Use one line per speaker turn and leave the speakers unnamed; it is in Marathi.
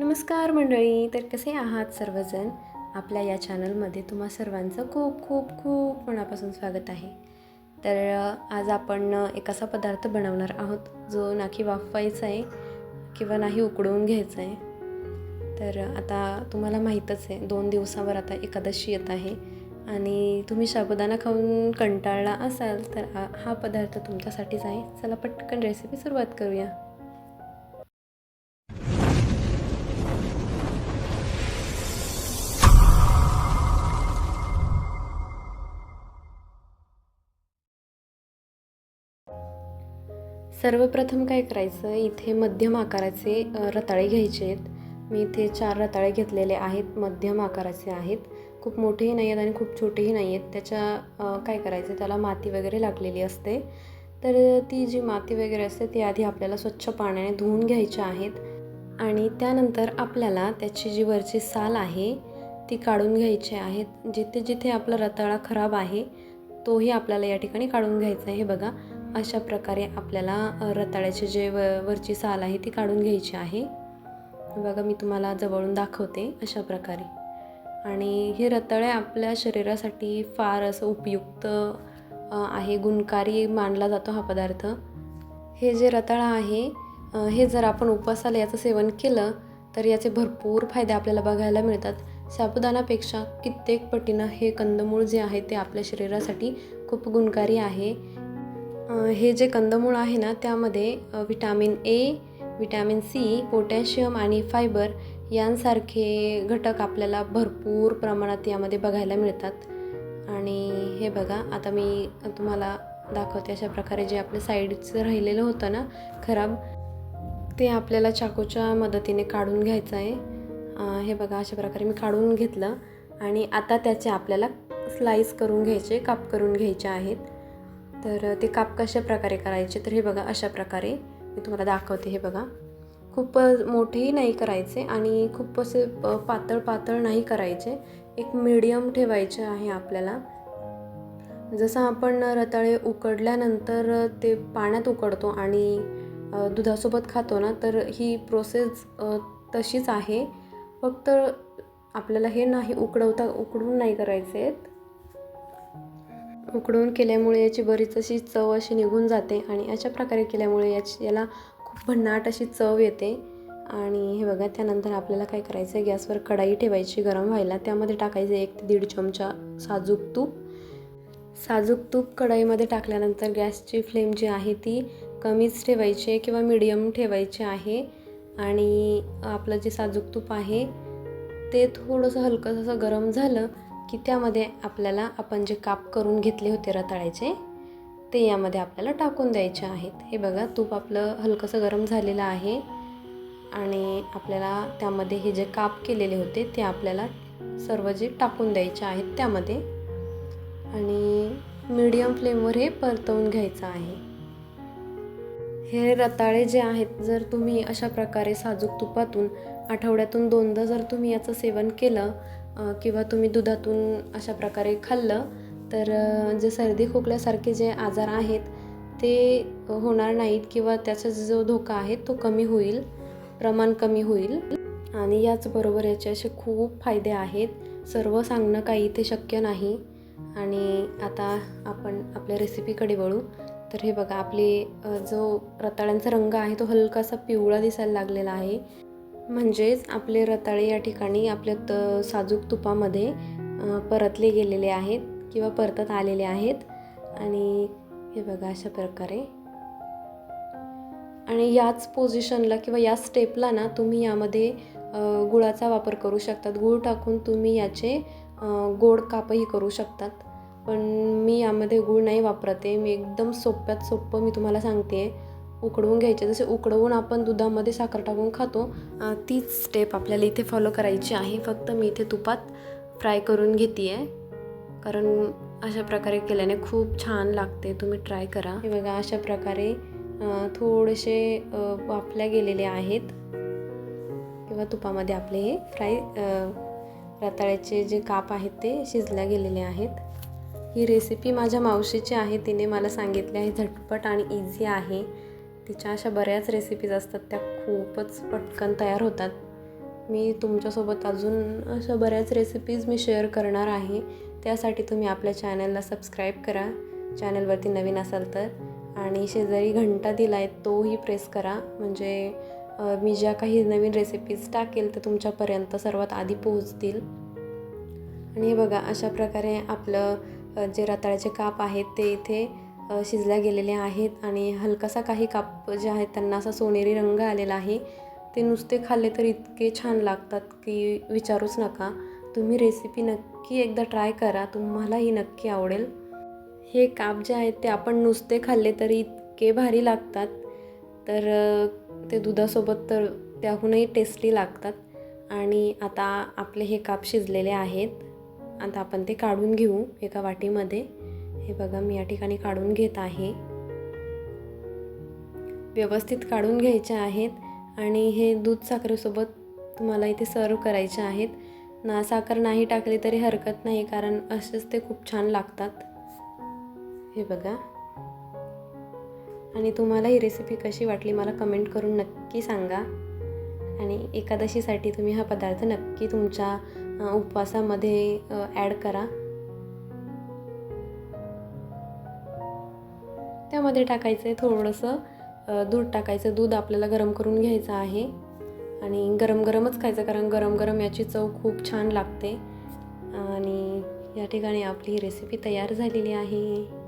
नमस्कार मंडळी तर कसे आहात सर्वजण? आपल्या या चॅनलमध्ये तुम्हा सर्वांचं खूप खूप खूप मनापासून स्वागत आहे. तर आज आपण एक असा पदार्थ बनवणार आहोत जो ना की वाफवायचा आहे किंवा नाही उकडवून घ्यायचा आहे तर आता तुम्हाला माहीतच आहे दोन दिवसावर आता एकादशी येत आहे आणि तुम्ही साबुदाणा खाऊन कंटाळला असाल तर हा पदार्थ तुमच्यासाठीच आहे. चला पटकन रेसिपी सुरुवात करूया. सर्वप्रथम काय करायचं इथे मध्यम आकाराचे रताळे घ्यायचे आहेत. मी इथे चार रताळे घेतलेले आहेत मध्यम आकाराचे आहेत. खूप मोठेही नाही आहेत आणि खूप छोटेही नाही आहेत. त्याच्या काय करायचं त्याला माती वगैरे लागलेली असते. तर ती जी माती वगैरे असते ती आधी आपल्याला स्वच्छ पाण्याने धुवून घ्यायची आहेत. आणि त्यानंतर आपल्याला त्याची जी वरची साल आहे ती काढून घ्यायची आहेत. जिथे जिथे आपला रताळा खराब आहे तोही आपल्याला या ठिकाणी काढून घ्यायचा आहे. हे बघा अशा प्रकारे आपल्याला रताळ्याचे रताळ्याची जे व वरची साल आहे ती काढून घ्यायची आहे. बघा मी तुम्हाला जवळून दाखवते अशा प्रकारे. आणि हे रताळे आपल्या शरीरासाठी फार असं उपयुक्त आहे. गुणकारी मानला जातो हा पदार्थ. हे जे रताळा आहे हे जर आपण उपवासाला याचं सेवन केलं तर याचे भरपूर फायदे आपल्याला बघायला मिळतात. साबुदाणापेक्षा कित्येक पटीनं हे कंदमूळ जे आहे ते आपल्या शरीरासाठी खूप गुणकारी आहे. हे जे कंदमूळ आहे ना त्यामध्ये vitamin A vitamin C potassium आणि फायबर यांसारखे घटक आपल्याला भरपूर प्रमाणात यामध्ये बघायला मिळतात. आणि हे बघा आता मी तुम्हाला दाखवते अशा प्रकारे जे आपलं साईडचं राहिलेलं होतं ना खराब ते आपल्याला चाकूच्या मदतीने काढून घ्यायचं आहे. हे बघा अशा प्रकारे मी काढून घेतलं आणि आता त्याचे आपल्याला स्लाईस करून घ्यायचे काप करून घ्यायचे आहेत. तर ते काप कशा प्रकारे करायचे तर हे बघा अशा प्रकारे. मी तुम्हाला दाखवते हे बघा. खूप मोठेही नाही करायचे आणि खूप असे पातळ पातळ नाही करायचे. एक मीडियम ठेवायचे आहे आपल्याला. जसं आपण रताळे उकडल्यानंतर ते पाण्यात उकडतो आणि दुधासोबत खातो ना तर ही प्रोसेस तशीच आहे. फक्त आपल्याला हे नाही उकडवता उकडून नाही करायचे आहेत. उकडवून केल्यामुळे याची बरीच अशी चव अशी निघून जाते आणि अशा प्रकारे केल्यामुळे याची याला खूप भन्नाट अशी चव येते. आणि हे बघा त्यानंतर आपल्याला काय करायचं आहे? गॅसवर कढाई ठेवायची गरम व्हायला. त्यामध्ये टाकायचं एक ते दीड चमचा साजूक तूप. साजूक तूप कढईमध्ये टाकल्यानंतर गॅसची फ्लेम जी आहे ती कमीच ठेवायची आहे किंवा मिडियम ठेवायची आहे. आणि आपलं जे साजूक तूप आहे ते थोडंसं हलकं असं गरम झालं की त्यामध्ये आपल्याला आपण जे काप करून घेतले होते रताळ्याचे ते यामध्ये आपल्याला टाकून द्यायचे आहेत. हे बघा तूप आपलं हलकंसं गरम झालेलं आहे आणि आपल्याला त्यामध्ये हे जे काप केलेले होते ते आपल्याला सर्व जे टाकून द्यायचे आहेत त्यामध्ये. आणि मीडियम फ्लेमवर हे परतवून घ्यायचं आहे. हे रताळे जे आहेत जर तुम्ही अशा प्रकारे साजूक तुपातून आठवड्यातून दोनदा जर तुम्ही याचं सेवन केलं किंवा तुम्ही दुधातून अशा प्रकारे खाल्लं तर जे सर्दी खोकल्यासारखे जे आजार आहेत ते होणार नाहीत किंवा त्याचा जो धोका आहे तो कमी होईल प्रमाण कमी होईल. आणि याचबरोबर याचे असे खूप फायदे आहेत. सर्व सांगणं काही इथे शक्य नाही. आणि आता आपण आपल्या रेसिपीकडे वळू. तर हे बघा आपले जो रताळ्यांचा रंग आहे तो हलकासा पिवळा दिसायला लागलेला आहे. म्हणजेच आपले रताळे या ठिकाणी आपल्या त साजूक तुपामध्ये परतले गेलेले आहेत किंवा परतत आलेले आहेत. आणि हे बघा अशा प्रकारे. आणि याच पोझिशनला किंवा या स्टेपला ना तुम्ही यामध्ये गुळाचा वापर करू शकतात. गूळ टाकून तुम्ही याचे गोड कापही करू शकतात. पण मी यामध्ये गूळ नाही वापरते. मी एकदम सोप्यात सोपं मी तुम्हाला सांगते आहे उकडवून घ्यायचे. जसे उकडवून आपण दुधामध्ये साखर टाकून खातो तीच स्टेप आपल्याला इथे फॉलो करायची आहे. फक्त मी इथे तुपात फ्राय करून घेते आहे कारण अशा प्रकारे केल्याने खूप छान लागते. तुम्ही ट्राय करा. हे बघा अशा प्रकारे थोडेसे वापल्या वाफल्या गेलेले आहेत. किंवा तुपामध्ये आपले हे फ्राय रताळ्याचे जे काप आहेत ते शिजल्या गेलेले आहेत. ही रेसिपी माझ्या मावशीची आहे. तिने मला सांगितली आहे झटपट आणि इझी आहे. तिच्या अशा बऱ्याच रेसिपीज असतात त्या खूपच पटकन तयार होतात. मी तुमच्यासोबत अजून अशा बऱ्याच रेसिपीज मी शेअर करणार आहे. त्यासाठी तुम्ही आपल्या चॅनलला सबस्क्राईब करा. चॅनलवरती नवीन असाल तर. आणि शेजारी घंटा दिला आहे तोही प्रेस करा. म्हणजे मी ज्या काही नवीन रेसिपीज टाकेल तर तुमच्यापर्यंत सर्वात आधी पोहोचतील. आणि हे बघा अशा प्रकारे आपलं जे रताळ्याचे काप आहेत ते इथे शिजल्या गेलेल्या आहेत आणि हलकासा काही काप जे आहेत त्यांना असा सोनेरी रंग आलेला आहे. ते नुसते खाल्ले तर इतके छान लागतात की विचारूच नका. तुम्ही रेसिपी नक्की एकदा ट्राय करा. तुम्हालाही नक्की आवडेल. हे काप जे आहेत ते आपण नुसते खाल्ले तरी इतके भारी लागतात. तर ते दुधासोबत तर त्याहूनही टेस्टी लागतात. आणि आता आपले हे काप शिजलेले आहेत. आता आपण ते काढून घेऊ एका वाटीमध्ये. हे बघा मी या ठिकाणी काढून घेत आहे. व्यवस्थित काढून घ्यायचे आहेत आणि हे दूध साखरेसोबत तुम्हाला इथे सर्व करायचे आहेत. ना साखर नाही टाकली तरी हरकत नाही कारण असेच ते खूप छान लागतात. हे बघा. आणि तुम्हाला ही रेसिपी कशी वाटली मला कमेंट करून नक्की सांगा. आणि एकादशीसाठी तुम्ही हा पदार्थ नक्की तुमच्या उपवासामध्ये ॲड करा. त्यामध्ये टाकायचं आहे थोडंसं दूध टाकायचं. दूध आपल्याला गरम करून घ्यायचं आहे. आणि गरम गरमच खायचं कारण गरम गरम याची चव खूप छान लागते. आणि या ठिकाणी आपली रेसिपी तयार झालेली आहे.